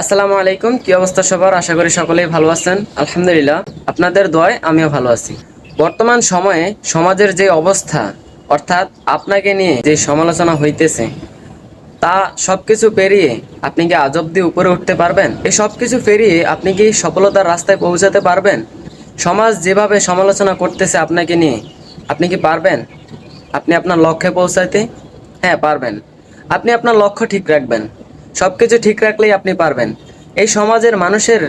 আসসালামু আলাইকুম, কি অবস্থা সবার? আশা করি সকলেই ভালো আছেন। আলহামদুলিল্লাহ, আপনাদের দয় আমিও ভালো আছি। বর্তমান সময়ে সমাজের যে অবস্থা, অর্থাৎ আপনাকে নিয়ে যে সমালোচনা হইতেছে, তা সবকিছু পেরিয়ে আপনি কি আজব দিয়ে উপরে উঠতে পারবেন? এই সব কিছু পেরিয়ে আপনি কি সফলতার রাস্তায় পৌঁছাতে পারবেন? সমাজ যেভাবে সমালোচনা করতেছে আপনাকে নিয়ে, আপনি কি পারবেন? আপনি আপনার লক্ষ্যে পৌঁছাতে হ্যাঁ পারবেন। আপনি আপনার লক্ষ্য ঠিক রাখবেন। সব কিছু ঠিক রাখলেই আপনি পারবেন। এই সমাজের মানুষের,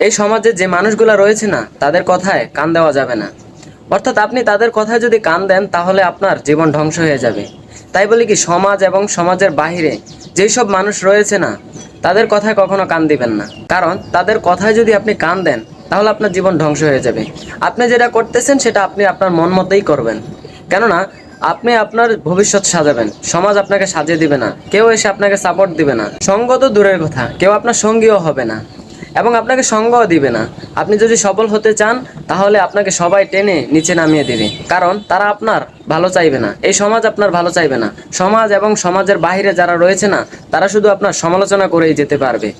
এই সমাজে যে মানুষগুলো রয়েছে না, তাদের কথায় কান দেওয়া যাবে না। অর্থাৎ আপনি তাদের কথায় যদি কান দেন, তাহলে আপনার জীবন ধ্বংস হয়ে যাবে। তাই বলি কি, সমাজ এবং সমাজের বাহিরে যেই সব মানুষ রয়েছে না, তাদের কথায় কখনো কান দিবেন না। কারণ তাদের কথায় যদি আপনি কান দেন, তাহলে আপনার জীবন ধ্বংস হয়ে যাবে। আপনি যেটা করতেছেন, সেটা আপনি আপনার মন মতেই করবেন। কেননা আপনি আপনার ভবিষ্যৎ সাজাবেন। সমাজ আপনাকে সাজিয়ে দিবে না। কেউ এসে আপনাকে সাপোর্ট দিবে না। সঙ্গ তো দূরের কথা। কেউ আপনার সঙ্গীও হবে না। এবং আপনাকে সঙ্গও দিবে না। আপনি যদি সফল হতে চান, তাহলে আপনাকে সবাই টেনে নিচে নামিয়ে দিবে। কারণ তারা আপনার ভালো চাইবে না। এই সমাজ আপনার ভালো চাইবে না। সমাজ এবং সমাজের বাইরে যারা রয়েছে না, তারা শুধু আপনার সমালোচনা করেই যেতে পারবে।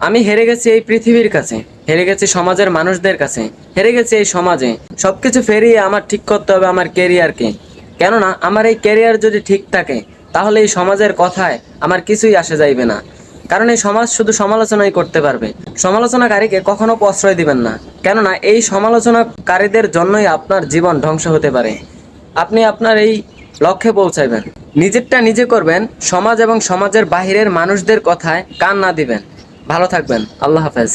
আমি হেরে গেছি এই পৃথিবীর কাছে। হেরে গেছি সমাজের মানুষদের কাছে। হেরে গেছি এই সমাজে। সবকিছু ফেরিয়ে আমার ঠিক করতে হবে আমার কেরিয়ারকে কেননা আমার এই ক্যারিয়ার যদি ঠিক থাকে, তাহলে এই সমাজের কথায় আমার কিছুই আসে যাইবে না। কারণ এই সমাজ শুধু সমালোচনাই করতে পারবে। সমালোচনাকারীকে কখনো প্রশ্রয় দিবেন না। কেননা এই সমালোচনাকারীদের জন্যই আপনার জীবন ধ্বংস হতে পারে। আপনি আপনার এই লক্ষ্যে পৌঁছাইবেন। নিজেরটা নিজে করবেন, সমাজ এবং সমাজের বাহিরের মানুষদের কথায় কান না দিবেন। ভালো থাকবেন। আল্লাহ হাফেজ।